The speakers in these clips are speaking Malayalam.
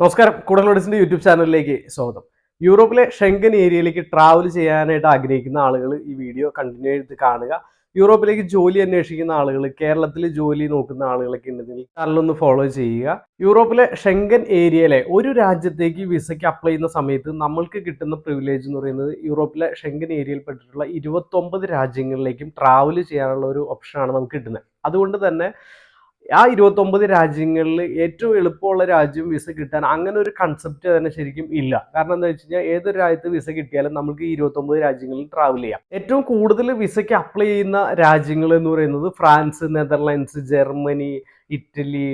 നമസ്കാരം. കൂടുതലോഡിസിന്റെ യൂട്യൂബ് ചാനലിലേക്ക് സ്വാഗതം. യൂറോപ്പിലെ ഷെങ്കൻ ഏരിയയിലേക്ക് ട്രാവൽ ചെയ്യാനായിട്ട് ആഗ്രഹിക്കുന്ന ആളുകൾ ഈ വീഡിയോ കണ്ടിന്യൂ ചെയ്ത് കാണുക. യൂറോപ്പിലേക്ക് ജോലി അന്വേഷിക്കുന്ന ആളുകൾ കേരളത്തിൽ ജോലി നോക്കുന്ന ആളുകളൊക്കെ ഉണ്ടെങ്കിൽ ചാനലൊന്ന് ഫോളോ ചെയ്യുക. യൂറോപ്പിലെ ഷെങ്കൻ ഏരിയയിലെ ഒരു രാജ്യത്തേക്ക് വിസയ്ക്ക് അപ്ലൈ ചെയ്യുന്ന സമയത്ത് നമ്മൾക്ക് കിട്ടുന്ന പ്രിവിലേജ് എന്ന് പറയുന്നത് യൂറോപ്പിലെ ഷെങ്കൻ ഏരിയയിൽ പെട്ടിട്ടുള്ള ഇരുപത്തൊമ്പത് രാജ്യങ്ങളിലേക്കും ട്രാവൽ ചെയ്യാനുള്ള ഒരു ഓപ്ഷനാണ് നമുക്ക് കിട്ടുന്നത്. അതുകൊണ്ട് തന്നെ ആ ഇരുപത്തൊമ്പത് രാജ്യങ്ങളിൽ ഏറ്റവും എളുപ്പമുള്ള രാജ്യം വിസ കിട്ടാൻ അങ്ങനെ ഒരു കൺസെപ്റ്റ് തന്നെ ശരിക്കും ഇല്ല. കാരണം എന്താ വെച്ച് കഴിഞ്ഞാൽ ഏതൊരു രാജ്യത്ത് വിസ കിട്ടിയാലും നമുക്ക് ഈ ഇരുപത്തൊമ്പത് രാജ്യങ്ങളിൽ ട്രാവൽ ചെയ്യാം. ഏറ്റവും കൂടുതൽ വിസയ്ക്ക് അപ്ലൈ ചെയ്യുന്ന രാജ്യങ്ങൾ എന്ന് പറയുന്നത് France Netherlands Germany Italy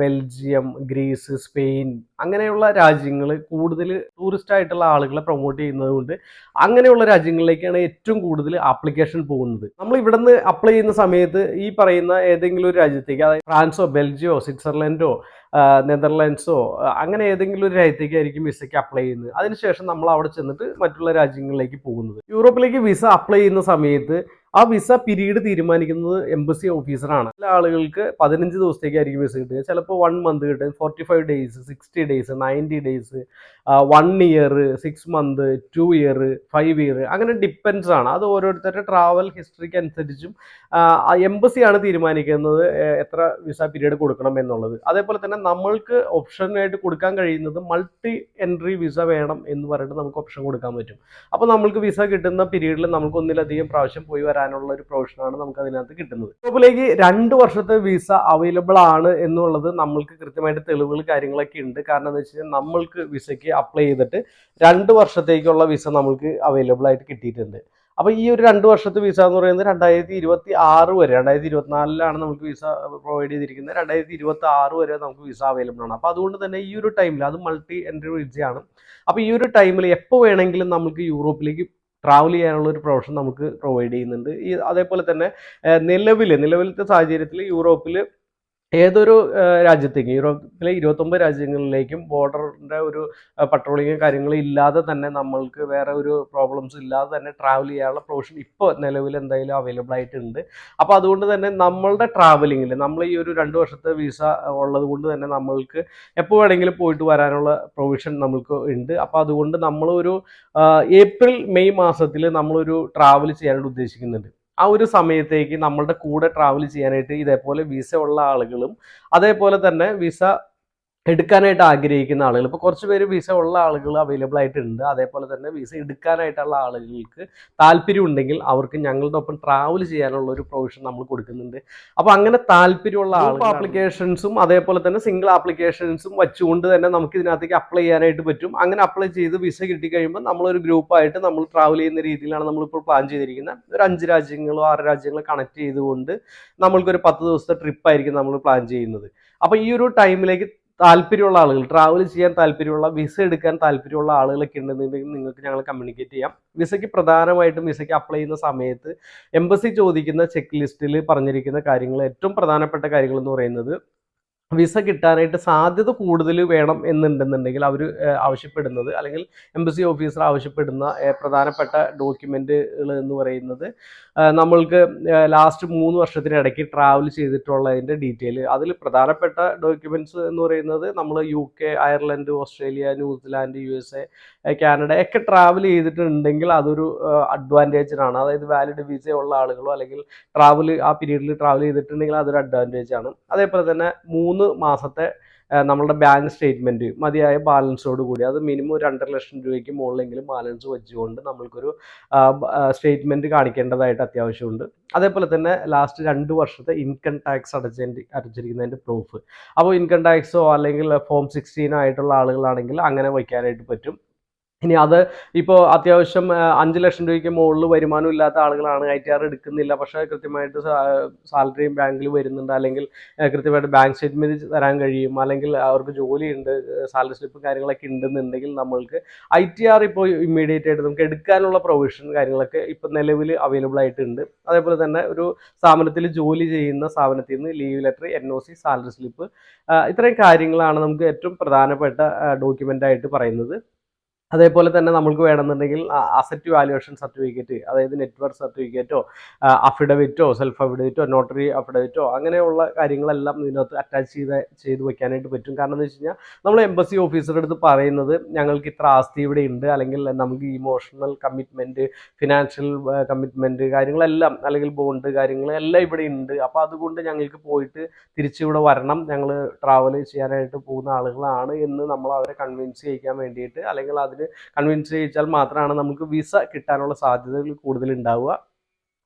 Belgium Greece Spain അങ്ങനെയുള്ള രാജ്യങ്ങൾ കൂടുതൽ ടൂറിസ്റ്റ് ആയിട്ടുള്ള ആളുകളെ പ്രൊമോട്ട് ചെയ്യുന്നത് കൊണ്ട് അങ്ങനെയുള്ള രാജ്യങ്ങളിലേക്കാണ് ഏറ്റവും കൂടുതൽ ആപ്ലിക്കേഷൻ പോകുന്നത്. നമ്മൾ ഇവിടെ നിന്ന് അപ്ലൈ ചെയ്യുന്ന സമയത്ത് ഈ പറയുന്ന ഏതെങ്കിലും ഒരു രാജ്യത്തേക്ക് അതായത് ഫ്രാൻസോ ബെൽജിയോ സ്വിറ്റ്സർലൻഡോ നെതർലാൻഡ്സോ അങ്ങനെ ഏതെങ്കിലും ഒരു രാജ്യത്തേക്കായിരിക്കും വിസയ്ക്ക് അപ്ലൈ ചെയ്യുന്നത്. അതിനുശേഷം നമ്മൾ അവിടെ ചെന്നിട്ട് മറ്റുള്ള രാജ്യങ്ങളിലേക്ക് പോകുന്നത്. യൂറോപ്പിലേക്ക് വിസ അപ്ലൈ ചെയ്യുന്ന സമയത്ത് ആ വിസ പിരീഡ് തീരുമാനിക്കുന്നത് എംബസി ഓഫീസറാണ്. ചില ആളുകൾക്ക് പതിനഞ്ച് ദിവസത്തേക്കായിരിക്കും വിസ കിട്ടുക. ചിലപ്പോൾ വൺ മന്ത് കിട്ടും. Forty five days sixty days ninety days one year six month two year five year അങ്ങനെ ഡിപ്പെൻസ് ആണ്. അത് ഓരോരുത്തരുടെ ട്രാവൽ ഹിസ്റ്ററിക്ക് അനുസരിച്ചും എംബസിയാണ് തീരുമാനിക്കുന്നത് എത്ര വിസ പിരീഡ് കൊടുക്കണം എന്നുള്ളത്. അതേപോലെ തന്നെ നമ്മൾക്ക് ഓപ്ഷനായിട്ട് കൊടുക്കാൻ കഴിയുന്നത് മൾട്ടി എൻട്രി വിസ വേണം എന്ന് പറഞ്ഞിട്ട് നമുക്ക് ഓപ്ഷൻ കൊടുക്കാൻ പറ്റും. അപ്പോൾ നമ്മൾക്ക് വിസ കിട്ടുന്ന പീരീഡിൽ നമുക്ക് ഒന്നിലധികം പ്രാവശ്യം പോയി വരാനുള്ള ഒരു പ്രൊവിഷനാണ് നമുക്ക് അതിനകത്ത് കിട്ടുന്നത്. യൂറോപ്പിലേക്ക് രണ്ട് വർഷത്തെ വിസ അവൈലബിൾ ആണ് എന്നുള്ളത് നമ്മൾക്ക് കൃത്യമായിട്ട് തെളിവുകൾ കാര്യങ്ങളൊക്കെ ഉണ്ട്. കാരണം എന്താ വെച്ച് കഴിഞ്ഞാൽ നമ്മൾക്ക് വിസയ്ക്ക് അപ്ലൈ ചെയ്തിട്ട് രണ്ട് വർഷത്തേക്കുള്ള വിസ നമ്മൾക്ക് അവൈലബിൾ ആയിട്ട് കിട്ടിയിട്ടുണ്ട്. അപ്പോൾ ഈ ഒരു രണ്ട് വർഷത്തെ വിസ എന്ന് പറയുന്നത് രണ്ടായിരത്തി ഇരുപത്തി ആറ് വരെ രണ്ടായിരത്തി ഇരുപത്തിനാലിലാണ് നമുക്ക് വിസ പ്രൊവൈഡ് ചെയ്തിരിക്കുന്നത്. രണ്ടായിരത്തി ഇരുപത്തി ആറ് വരെ നമുക്ക് വിസ അവൈലബിൾ ആണ്. അപ്പോൾ അതുകൊണ്ട് തന്നെ ഈ ഒരു ടൈമിൽ അത് മൾട്ടി എൻട്രി വിസയാണ് അപ്പോൾ ഈ ഒരു ടൈമിൽ എപ്പോൾ വേണമെങ്കിലും നമുക്ക് യൂറോപ്പിലേക്ക് ട്രാവൽ ചെയ്യാനുള്ള ഒരു പ്രൊഫഷൻ നമുക്ക് പ്രൊവൈഡ് ചെയ്യുന്നുണ്ട്. ഈ അതേപോലെ തന്നെ നിലവിൽ നിലവിലത്തെ സാഹചര്യത്തിൽ യൂറോപ്പിൽ ഏതൊരു രാജ്യത്തേക്കും യൂറോപ്പിലെ ഇരുപത്തൊമ്പത് രാജ്യങ്ങളിലേക്കും ബോർഡറിന്റെ ഒരു പട്രോളിങ് കാര്യങ്ങളും ഇല്ലാതെ തന്നെ നമ്മൾക്ക് വേറെ ഒരു പ്രോബ്ലംസ് ഇല്ലാതെ തന്നെ ട്രാവൽ ചെയ്യാനുള്ള പ്രൊവിഷൻ ഇപ്പോൾ നിലവിൽ എന്തായാലും അവൈലബിൾ ആയിട്ടുണ്ട്. അപ്പോൾ അതുകൊണ്ട് തന്നെ നമ്മളുടെ ട്രാവലിങ്ങിൽ നമ്മൾ ഈ ഒരു രണ്ട് വർഷത്തെ വിസ ഉള്ളത് കൊണ്ട് തന്നെ നമ്മൾക്ക് എപ്പോൾ വേണമെങ്കിലും പോയിട്ട് വരാനുള്ള പ്രൊവിഷൻ നമ്മൾക്ക് ഉണ്ട്. അപ്പോൾ അതുകൊണ്ട് നമ്മളൊരു ഏപ്രിൽ മെയ് മാസത്തിൽ നമ്മളൊരു ട്രാവൽ ചെയ്യാനായിട്ട് ഉദ്ദേശിക്കുന്നുണ്ട്. ആ ഒരു സമയത്തേക്ക് നമ്മളുടെ കൂടെ ട്രാവൽ ചെയ്യാനായിട്ട് ഇതേപോലെ വിസ ഉള്ള ആളുകളും അതേപോലെ തന്നെ വിസ എടുക്കാനായിട്ട് ആഗ്രഹിക്കുന്ന ആളുകൾ. ഇപ്പോൾ കുറച്ച് പേര് വിസ ഉള്ള ആളുകൾ അവൈലബിൾ ആയിട്ടുണ്ട്. അതേപോലെ തന്നെ വിസ എടുക്കാനായിട്ടുള്ള ആളുകൾക്ക് താല്പര്യം ഉണ്ടെങ്കിൽ അവർക്ക് ഞങ്ങളുടെ ഒപ്പം ട്രാവൽ ചെയ്യാനുള്ള ഒരു പ്രൊവിഷൻ നമ്മൾ കൊടുക്കുന്നുണ്ട്. അപ്പോൾ അങ്ങനെ താല്പര്യമുള്ള ആൾ ആപ്ലിക്കേഷൻസും അതേപോലെ തന്നെ സിംഗിൾ ആപ്ലിക്കേഷൻസും വെച്ചുകൊണ്ട് തന്നെ നമുക്ക് ഇതിനകത്തേക്ക് അപ്ലൈ ചെയ്യാനായിട്ട് പറ്റും. അങ്ങനെ അപ്ലൈ ചെയ്ത് വിസ കിട്ടിക്കഴിയുമ്പോൾ നമ്മളൊരു ഗ്രൂപ്പായിട്ട് നമ്മൾ ട്രാവൽ ചെയ്യുന്ന രീതിയിലാണ് നമ്മളിപ്പോൾ പ്ലാൻ ചെയ്തിരിക്കുന്നത്. ഒരു അഞ്ച് രാജ്യങ്ങളോ ആറ് രാജ്യങ്ങളോ കണക്ട് ചെയ്തുകൊണ്ട് നമ്മൾക്കൊരു പത്ത് ദിവസത്തെ ട്രിപ്പായിരിക്കും നമ്മൾ പ്ലാൻ ചെയ്യുന്നത്. അപ്പോൾ ഈ ഒരു ടൈമിലേക്ക് താല്പര്യമുള്ള ആളുകൾ ട്രാവൽ ചെയ്യാൻ താല്പര്യമുള്ള വിസ എടുക്കാൻ താല്പര്യമുള്ള ആളുകളൊക്കെ ഉണ്ടെന്നുണ്ടെങ്കിൽ നിങ്ങൾക്ക് ഞങ്ങൾ കമ്മ്യൂണിക്കേറ്റ് ചെയ്യാം. വിസയ്ക്ക് പ്രധാനമായിട്ടും വിസയ്ക്ക് അപ്ലൈ ചെയ്യുന്ന സമയത്ത് എംബസി ചോദിക്കുന്ന ചെക്ക് ലിസ്റ്റിൽ പറഞ്ഞിരിക്കുന്ന കാര്യങ്ങൾ ഏറ്റവും പ്രധാനപ്പെട്ട കാര്യങ്ങൾ എന്ന് പറയുന്നത് വിസ കിട്ടാനായിട്ട് സാധ്യത കൂടുതൽ വേണം എന്നുണ്ടെന്നുണ്ടെങ്കിൽ അവർ ആവശ്യപ്പെടുന്നത്. അല്ലെങ്കിൽ എംബസി ഓഫീസർ ആവശ്യപ്പെടുന്ന പ്രധാനപ്പെട്ട ഡോക്യുമെന്റുകൾ എന്ന് പറയുന്നത് നമ്മൾക്ക് ലാസ്റ്റ് മൂന്ന് വർഷത്തിനിടയ്ക്ക് ട്രാവൽ ചെയ്തിട്ടുള്ളതിന്റെ ഡീറ്റെയിൽ അതിൽ പ്രധാനപ്പെട്ട ഡോക്യുമെന്റ്സ് എന്ന് പറയുന്നത് നമ്മൾ U K Ireland Australia New Zealand U S A Canada ഒക്കെ ട്രാവൽ ചെയ്തിട്ടുണ്ടെങ്കിൽ അതൊരു അഡ്വാന്റേജിനാണ് അതായത് വാലിഡ് വിസ ഉള്ള ആളുകളോ അല്ലെങ്കിൽ ട്രാവൽ ആ പീരീഡിൽ ട്രാവൽ ചെയ്തിട്ടുണ്ടെങ്കിൽ അതൊരു അഡ്വാന്റേജ് ആണ്. അതേപോലെ തന്നെ മൂന്ന് മാസത്തെ ആ, നമ്മളുടെ ബാങ്ക് സ്റ്റേറ്റ്മെന്റ് മതിയായ ബാലൻസോട് കൂടി. അത് മിനിമം ഒരു രണ്ടര ലക്ഷം രൂപയ്ക്ക് മുകളിലെങ്കിലും ബാലൻസ് വെച്ചുകൊണ്ട് നമ്മൾക്കൊരു സ്റ്റേറ്റ്മെന്റ് കാണിക്കേണ്ടതായിട്ട് അത്യാവശ്യമുണ്ട്. അതേപോലെ തന്നെ ലാസ്റ്റ് രണ്ട് വർഷത്തെ ഇൻകം ടാക്സ് അടച്ചതിന്റെ അടച്ചിരിക്കുന്നതിന്റെ പ്രൂഫ് അപ്പോൾ ഇൻകം ടാക്സോ അല്ലെങ്കിൽ ഫോം സിക്സ്റ്റീനോ ആയിട്ടുള്ള ആളുകളാണെങ്കിൽ അങ്ങനെ വയ്ക്കാനായിട്ട് പറ്റും. ഇനി അത് ഇപ്പോൾ അത്യാവശ്യം അഞ്ച് ലക്ഷം രൂപയ്ക്ക് മുകളിൽ വരുമാനം ഇല്ലാത്ത ആളുകളാണ് ഐ ടി ആർ എടുക്കുന്നില്ല. പക്ഷേ കൃത്യമായിട്ട് സാലറിയും ബാങ്കിൽ വരുന്നുണ്ട്. അല്ലെങ്കിൽ കൃത്യമായിട്ട് ബാങ്ക് സ്റ്റേറ്റ്മെന്റ് തരാൻ കഴിയും. അല്ലെങ്കിൽ അവർക്ക് ജോലിയുണ്ട് സാലറി സ്ലിപ്പും കാര്യങ്ങളൊക്കെ ഉണ്ടെന്നുണ്ടെങ്കിൽ നമ്മൾക്ക് ഐ ടി ആർ ഇപ്പോൾ ഇമ്മീഡിയറ്റ് ആയിട്ട് നമുക്ക് എടുക്കാനുള്ള പ്രൊവിഷൻ കാര്യങ്ങളൊക്കെ ഇപ്പോൾ നിലവിൽ അവൈലബിൾ ആയിട്ടുണ്ട്. അതേപോലെ തന്നെ ഒരു സ്ഥാപനത്തിൽ ജോലി ചെയ്യുന്ന സ്ഥാപനത്തിൽ നിന്ന് leave letter N O C salary slip ഇത്രയും കാര്യങ്ങളാണ് നമുക്ക് ഏറ്റവും പ്രധാനപ്പെട്ട ഡോക്യുമെന്റ് ആയിട്ട് പറയുന്നത്. അതേപോലെ തന്നെ നമുക്ക് വേണമെന്നുണ്ടെങ്കിൽ അസറ്റ് വാല്യുവേഷൻ സർട്ടിഫിക്കറ്റ് അതായത് നെറ്റ്വർക്ക് സർട്ടിഫിക്കറ്റോ അഫിഡവിറ്റോ സെൽഫ് അഫിഡവിറ്റോ നോട്ടറി അഫിഡവിറ്റോ അങ്ങനെയുള്ള കാര്യങ്ങളെല്ലാം ഇതിനകത്ത് അറ്റാച്ച് ചെയ്ത് ചെയ്ത് വെക്കാനായിട്ട് പറ്റും. കാരണം എന്ന് വെച്ച് കഴിഞ്ഞാൽ നമ്മൾ എംബസി ഓഫീസറുടെ അടുത്ത് പറയുന്നത് ഞങ്ങൾക്ക് ഇത്ര ആസ്തി ഇവിടെ ഉണ്ട് അല്ലെങ്കിൽ നമുക്ക് ഇമോഷണൽ കമ്മിറ്റ്മെന്റ് ഫിനാൻഷ്യൽ കമ്മിറ്റ്മെന്റ് കാര്യങ്ങളെല്ലാം അല്ലെങ്കിൽ ബോണ്ട് കാര്യങ്ങൾ എല്ലാം ഇവിടെ ഉണ്ട്. അപ്പോൾ അതുകൊണ്ട് ഞങ്ങൾക്ക് പോയിട്ട് തിരിച്ചിവിടെ വരണം. ഞങ്ങൾ ട്രാവൽ ചെയ്യാനായിട്ട് പോകുന്ന ആളുകളാണ് എന്ന് നമ്മൾ അവരെ കൺവിൻസ് ചെയ്യിക്കാൻ വേണ്ടിയിട്ട് അല്ലെങ്കിൽ അതിന് കൺവിൻസ് ചെയ്യിച്ചാൽ മാത്രമാണ് നമുക്ക് വിസ കിട്ടാനുള്ള സാധ്യതകൾ കൂടുതൽ ഉണ്ടാവുക.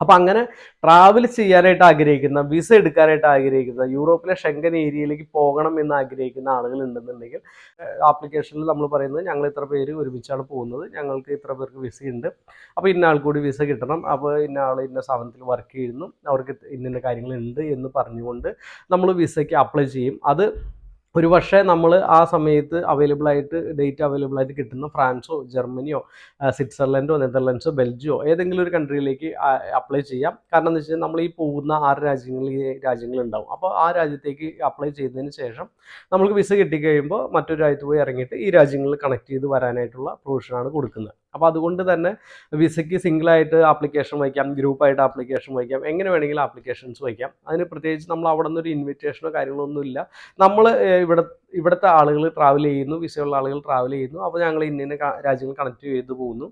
അപ്പം അങ്ങനെ ട്രാവൽ ചെയ്യാനായിട്ട് ആഗ്രഹിക്കുന്ന വിസ എടുക്കാനായിട്ട് ആഗ്രഹിക്കുന്ന യൂറോപ്പിലെ ഷെങ്കൻ ഏരിയയിലേക്ക് പോകണം എന്ന് ആഗ്രഹിക്കുന്ന ആളുകൾ ഉണ്ടെന്നുണ്ടെങ്കിൽ ആപ്ലിക്കേഷനിൽ നമ്മൾ പറയുന്നത് ഞങ്ങൾ ഇത്ര പേര് ഒരുമിച്ചാണ് പോകുന്നത് ഞങ്ങൾക്ക് ഇത്ര പേർക്ക് വിസ ഉണ്ട്. അപ്പോൾ ഇന്ന ആൾ കൂടി വിസ കിട്ടണം അപ്പോൾ ഇന്ന ആൾ ഇന്ന സ്ഥാപനത്തിൽ വർക്ക് ചെയ്യുന്നു അവർക്ക് ഇന്ന കാര്യങ്ങളുണ്ട് എന്ന് പറഞ്ഞുകൊണ്ട് നമ്മൾ വിസയ്ക്ക് അപ്ലൈ ചെയ്യും. അത് ഒരു പക്ഷേ നമ്മൾ ആ സമയത്ത് അവൈലബിൾ ആയിട്ട് ഡേറ്റ് അവൈലബിൾ ആയിട്ട് കിട്ടുന്ന ഫ്രാൻസോ ജർമ്മനിയോ സ്വിറ്റ്സർലൻഡോ നെതർലൻഡ്സോ ബെൽജിയോ ഏതെങ്കിലും ഒരു കൺട്രിയിലേക്ക് അപ്ലൈ ചെയ്യാം. കാരണം എന്താ വെച്ചാൽ നമ്മൾ ഈ പോകുന്ന ആറ് രാജ്യങ്ങളിൽ ഈ രാജ്യങ്ങളുണ്ടാവും. അപ്പോൾ ആ രാജ്യത്തേക്ക് അപ്ലൈ ചെയ്തതിന് ശേഷം നമുക്ക് വിസ കിട്ടിക്കഴിയുമ്പോൾ മറ്റൊരു രാജ്യത്ത് പോയി ഇറങ്ങിയിട്ട് ഈ രാജ്യങ്ങളിൽ കണക്ട് ചെയ്ത് വരാനായിട്ടുള്ള പ്രൊവിഷനാണ് കൊടുക്കുന്നത്. അപ്പോൾ അതുകൊണ്ട് തന്നെ വിസയ്ക്ക് സിംഗിളായിട്ട് ആപ്ലിക്കേഷൻ വയ്ക്കാം ഗ്രൂപ്പായിട്ട് ആപ്ലിക്കേഷൻ വയ്ക്കാം എങ്ങനെ വേണമെങ്കിലും ആപ്ലിക്കേഷൻസ് വയ്ക്കാം. അതിന് പ്രത്യേകിച്ച് നമ്മൾ അവിടെ നിന്നൊരു ഇൻവിറ്റേഷനോ കാര്യങ്ങളോ ഒന്നുമില്ല നമ്മൾ ഇവിടെ ഇവിടുത്തെ ആളുകൾ ട്രാവൽ ചെയ്യുന്നു വിസയുള്ള ആളുകൾ ട്രാവൽ ചെയ്യുന്നു. അപ്പോൾ ഞങ്ങൾ ഇന്ന രാജ്യങ്ങൾ കണക്ട് ചെയ്ത് പോകുന്നു.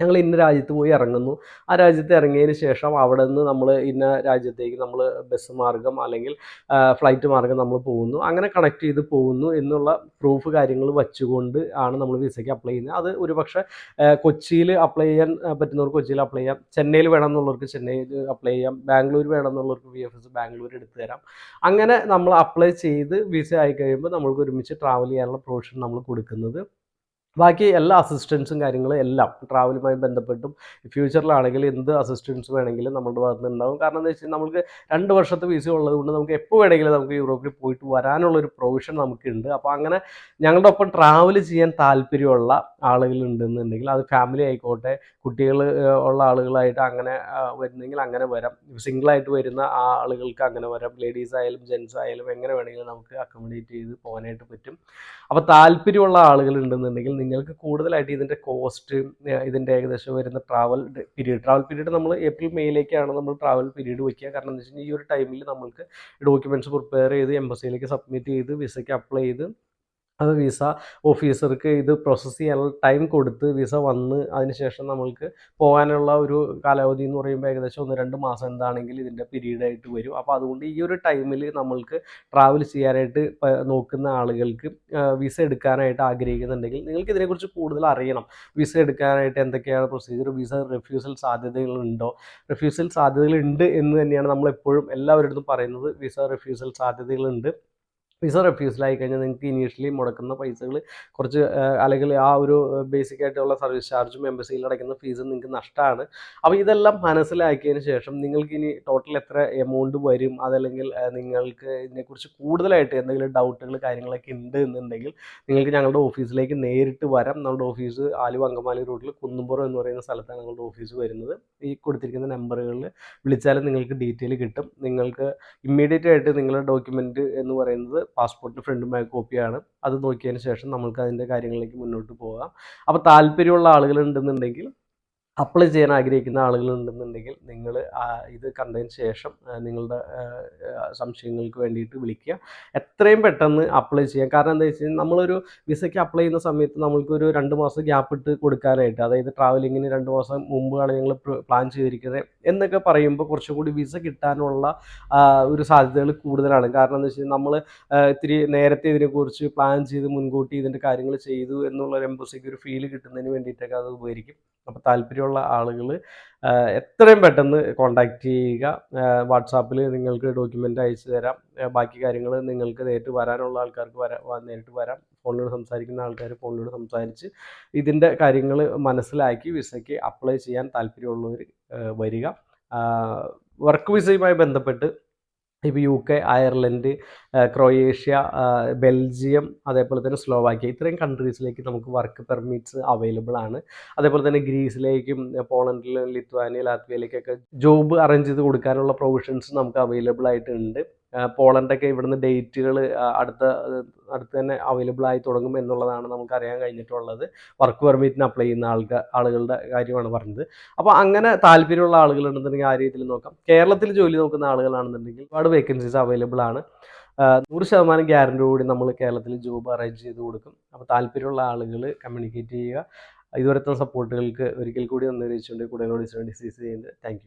ഞങ്ങൾ ഇന്ന രാജ്യത്ത് പോയി ഇറങ്ങുന്നു. ആ രാജ്യത്ത് ഇറങ്ങിയതിന് ശേഷം അവിടെ നിന്ന് നമ്മൾ ഇന്ന രാജ്യത്തേക്ക് നമ്മൾ ബസ് മാർഗം അല്ലെങ്കിൽ ഫ്ലൈറ്റ് മാർഗം നമ്മൾ പോകുന്നു. അങ്ങനെ കണക്ട് ചെയ്ത് പോകുന്നു എന്നുള്ള പ്രൂഫ് കാര്യങ്ങൾ വെച്ചുകൊണ്ട് ആണ് നമ്മൾ വിസയ്ക്ക് അപ്ലൈ ചെയ്യുന്നത്. അത് ഒരു പക്ഷേ കൊച്ചിയിൽ അപ്ലൈ ചെയ്യാൻ പറ്റുന്നവർക്ക് കൊച്ചിയിൽ അപ്ലൈ ചെയ്യാം. ചെന്നൈയിൽ വേണമെന്നുള്ളവർക്ക് ചെന്നൈയിൽ അപ്ലൈ ചെയ്യാം. ബാംഗ്ലൂർ വേണമെന്നുള്ളവർക്ക് വി എഫ് എസ് ബാംഗ്ലൂർ എടുത്തു തരാം. അങ്ങനെ നമ്മൾ അപ്ലൈ ചെയ്ത് വിസ ആയി കഴിയുമ്പോൾ നമ്മൾക്ക് ഒരുമിച്ച് ട്രാവൽ ചെയ്യാനുള്ള പ്രൊവിഷൻ നമ്മൾ കൊടുക്കുന്നത് ബാക്കി എല്ലാ അസിസ്റ്റൻസും കാര്യങ്ങളും എല്ലാം ട്രാവലുമായി ബന്ധപ്പെട്ടും ഫ്യൂച്ചറിലാണെങ്കിൽ എന്ത് അസിസ്റ്റൻസ് വേണമെങ്കിലും നമ്മുടെ ഭാഗത്ത് ഉണ്ടാവും കാരണം എന്താ വെച്ചാൽ നമുക്ക് രണ്ട് വർഷത്തെ വിസ ഉള്ളത് കൊണ്ട് നമുക്ക് എപ്പോൾ വേണമെങ്കിലും നമുക്ക് യൂറോപ്പിൽ പോയിട്ട് വരാനുള്ള ഒരു പ്രൊവിഷൻ നമുക്കുണ്ട്. അപ്പോൾ അങ്ങനെ ഞങ്ങളുടെ ഒപ്പം ട്രാവൽ ചെയ്യാൻ താല്പര്യമുള്ള ആളുകൾ ഉണ്ടെന്നുണ്ടെങ്കിൽ അത് ഫാമിലി ആയിക്കോട്ടെ കുട്ടികൾ ഉള്ള ആളുകളായിട്ട് അങ്ങനെ വരുന്നെങ്കിൽ അങ്ങനെ വരാം. സിംഗിളായിട്ട് വരുന്ന ആളുകൾക്ക് അങ്ങനെ വരാം. ലേഡീസ് ആയാലും ജെൻസ് ആയാലും എങ്ങനെ വേണമെങ്കിലും നമുക്ക് അക്കോമഡേറ്റ് ചെയ്ത് പോകാനായിട്ട് പറ്റും. അപ്പോൾ താല്പര്യമുള്ള ആളുകൾ ഉണ്ടെന്നുണ്ടെങ്കിൽ നിങ്ങൾക്ക് കൂടുതലായിട്ട് ഇതിന്റെ കോസ്റ്റ് ഇതിന്റെ ഏകദേശം വരുന്ന ട്രാവൽ പീരീഡ് ട്രാവൽ പീരീഡ് നമ്മൾ ഏപ്രിൽ മെയ്യിലേക്കാണ് നമ്മൾ ട്രാവൽ പീരീഡ് വയ്ക്കുക. കാരണം എന്താ വെച്ചാൽ ഈ ഒരു ടൈമിൽ നമ്മൾക്ക് ഡോക്യുമെന്റ്സ് പ്രിപ്പയർ ചെയ്ത് എംബസിയിലേക്ക് സബ്മിറ്റ് ചെയ്ത് വിസയ്ക്ക് അപ്ലൈ ചെയ്ത് അത് വിസ ഓഫീസർക്ക് ഇത് പ്രോസസ്സ് ചെയ്യാൻ ടൈം കൊടുത്ത് വിസ വന്ന് അതിനുശേഷം നമ്മൾക്ക് പോകാനുള്ള ഒരു കാലാവധി എന്ന് പറയുമ്പോൾ ഏകദേശം ഒന്ന് രണ്ട് മാസം എന്താണെങ്കിൽ ഇതിന്റെ പീരീഡായിട്ട് വരും. അപ്പോൾ അതുകൊണ്ട് ഈ ഒരു ടൈമിൽ നമ്മൾക്ക് ട്രാവൽ ചെയ്യാനായിട്ട് നോക്കുന്ന ആളുകൾക്ക് വിസ എടുക്കാനായിട്ട് ആഗ്രഹിക്കുന്നുണ്ടെങ്കിൽ നിങ്ങൾക്ക് ഇതിനെക്കുറിച്ച് കൂടുതൽ അറിയണം. വിസ എടുക്കാനായിട്ട് എന്തൊക്കെയാണ് പ്രൊസീജിയർ വിസ റിഫ്യൂസൽ സാധ്യതകളുണ്ടോ റിഫ്യൂസൽ സാധ്യതകളുണ്ട് എന്ന് തന്നെയാണ് നമ്മൾ എപ്പോഴും എല്ലാവരുടെ പറയുന്നത്. വിസ റിഫ്യൂസൽ സാധ്യതകളുണ്ട് വിസ റെഫ്യൂസലായി കഴിഞ്ഞാൽ നിങ്ങൾക്ക് ഇനീഷ്യലി മുടക്കുന്ന പൈസകൾ കുറച്ച് അല്ലെങ്കിൽ ആ ഒരു ബേസിക് ആയിട്ടുള്ള സർവീസ് ചാർജും എംബസിയിൽ അടയ്ക്കുന്ന ഫീസും നിങ്ങൾക്ക് നഷ്ടമാണ് അപ്പോൾ ഇതെല്ലാം മനസ്സിലാക്കിയതിന് ശേഷം നിങ്ങൾക്ക് ഇനി ടോട്ടൽ എത്ര എമൗണ്ട് വരും? അതല്ലെങ്കിൽ നിങ്ങൾക്ക് ഇതിനെക്കുറിച്ച് കൂടുതലായിട്ട് എന്തെങ്കിലും ഡൗട്ടുകൾ കാര്യങ്ങളൊക്കെ ഉണ്ട് എന്നുണ്ടെങ്കിൽ നിങ്ങൾക്ക് ഞങ്ങളുടെ ഓഫീസിലേക്ക് നേരിട്ട് വരാം. നമ്മുടെ ഓഫീസ് ആലുവ അങ്കമാലി റോഡിൽ കുന്നുംപുറം എന്ന് പറയുന്ന സ്ഥലത്താണ് ഞങ്ങളുടെ ഓഫീസ് വരുന്നത്. ഈ കൊടുത്തിരിക്കുന്ന നമ്പറുകളിൽ വിളിച്ചാലും നിങ്ങൾക്ക് ഡീറ്റെയിൽ കിട്ടും. നിങ്ങൾക്ക് ഇമ്മീഡിയറ്റ് ആയിട്ട് നിങ്ങളുടെ ഡോക്യുമെന്റ് എന്ന് പറയുന്നത് പാസ്പോർട്ടിന് ഫ്രണ്ട് ബാക്ക് കോപ്പിയാണ്. അത് നോക്കിയതിന് ശേഷം നമുക്ക് അതിന്റെ കാര്യങ്ങളിലേക്ക് മുന്നോട്ട് പോകാം. അപ്പോൾ താല്പര്യമുള്ള ആളുകൾ ഉണ്ടെന്നുണ്ടെങ്കിൽ അപ്ലൈ ചെയ്യാൻ ആഗ്രഹിക്കുന്ന ആളുകൾ ഉണ്ടെന്നുണ്ടെങ്കിൽ നിങ്ങൾ ഇത് കണ്ടതിന് ശേഷം നിങ്ങളുടെ സംശയങ്ങൾക്ക് വേണ്ടിയിട്ട് വിളിക്കുക. എത്രയും പെട്ടെന്ന് അപ്ലൈ ചെയ്യാം. കാരണം എന്താ വെച്ച് കഴിഞ്ഞാൽ നമ്മളൊരു വിസയ്ക്ക് അപ്ലൈ ചെയ്യുന്ന സമയത്ത് നമ്മൾക്കൊരു രണ്ട് മാസം ഗ്യാപ്പ് ഇട്ട് കൊടുക്കാനായിട്ട് അതായത് ട്രാവലിങ്ങിന് രണ്ട് മാസം മുമ്പാണ് ഞങ്ങൾ പ്ലാൻ ചെയ്തിരിക്കുന്നത് എന്നൊക്കെ പറയുമ്പോൾ കുറച്ചുകൂടി വിസ കിട്ടാനുള്ള ഒരു സാധ്യതകൾ കൂടുതലാണ്. കാരണം എന്താ വെച്ചാൽ നമ്മൾ ഇത്തിരി നേരത്തെ ഇതിനെക്കുറിച്ച് പ്ലാൻ ചെയ്ത് മുൻകൂട്ടി ഇതിന്റെ കാര്യങ്ങൾ ചെയ്തു എന്നുള്ള ഒരു എംബസിക്ക് ഒരു ഫീൽ കിട്ടുന്നതിന് വേണ്ടിയിട്ടൊക്കെ അത് ഉപകരിക്കും. അപ്പോൾ താല്പര്യമുള്ള ആളുകൾ എത്രയും പെട്ടെന്ന് കോണ്ടാക്ട് ചെയ്യുക. വാട്സാപ്പിൽ നിങ്ങൾക്ക് ഡോക്യുമെന്റ് അയച്ചു തരാം. ബാക്കി കാര്യങ്ങൾ നിങ്ങൾക്ക് നേരിട്ട് വരാനുള്ള ആൾക്കാർക്ക് വരാം നേരിട്ട് വരാം. ഫോണിലൂടെ സംസാരിക്കുന്ന ആൾക്കാർ ഫോണിലൂടെ സംസാരിച്ച് ഇതിന്റെ കാര്യങ്ങൾ മനസ്സിലാക്കി വിസയ്ക്ക് അപ്ലൈ ചെയ്യാൻ താല്പര്യമുള്ളവർ വരിക. വർക്ക് വിസയുമായി ബന്ധപ്പെട്ട് ഇപ്പോൾ U K Ireland Croatia Belgium അതേപോലെ തന്നെ സ്ലോവാക്യ ഇത്രയും കൺട്രീസിലേക്ക് നമുക്ക് വർക്ക് പെർമിറ്റ്സ് അവൈലബിൾ ആണ്. അതേപോലെ തന്നെ ഗ്രീസിലേക്കും പോളണ്ടിലും ലിത്വാനിയ ലാത്വിയയിലേക്കൊക്കെ ജോബ് അറേഞ്ച് ചെയ്ത് കൊടുക്കാനുള്ള പ്രൊവിഷൻസ് നമുക്ക് അവൈലബിൾ ആയിട്ടുണ്ട്. പോളണ്ടൊക്കെ ഇവിടുന്ന് ഡേറ്റുകൾ അടുത്ത അടുത്ത് തന്നെ അവൈലബിൾ ആയി തുടങ്ങും എന്നുള്ളതാണ് നമുക്ക് അറിയാൻ കഴിഞ്ഞിട്ടുള്ളത് വർക്ക് പെർമിറ്റിന് അപ്ലൈ ചെയ്യുന്ന ആൾക്കാർ ആളുകളുടെ കാര്യമാണ് പറഞ്ഞത്. അപ്പോൾ അങ്ങനെ താല്പര്യമുള്ള ആളുകളുണ്ടെന്നുണ്ടെങ്കിൽ ആ രീതിയിൽ നോക്കാം. കേരളത്തിൽ ജോലി നോക്കുന്ന ആളുകളാണെന്നുണ്ടെങ്കിൽ ഒരുപാട് വേക്കൻസീസ് അവൈലബിൾ ആണ്. നൂറ് ശതമാനം ഗ്യാരണ്ടി കൂടി നമ്മൾ കേരളത്തിൽ ജോബ് അറേഞ്ച് ചെയ്ത് കൊടുക്കും. അപ്പോൾ താല്പര്യമുള്ള ആളുകൾ കമ്മ്യൂണിക്കേറ്റ് ചെയ്യുക. ഇതുവരത്തെ സപ്പോർട്ടുകൾക്ക് ഒരിക്കൽ കൂടി നന്ദി അറിയിച്ചുകൊണ്ട് കൂടെ ഡിസീസ് ചെയ്യുന്നത്. താങ്ക്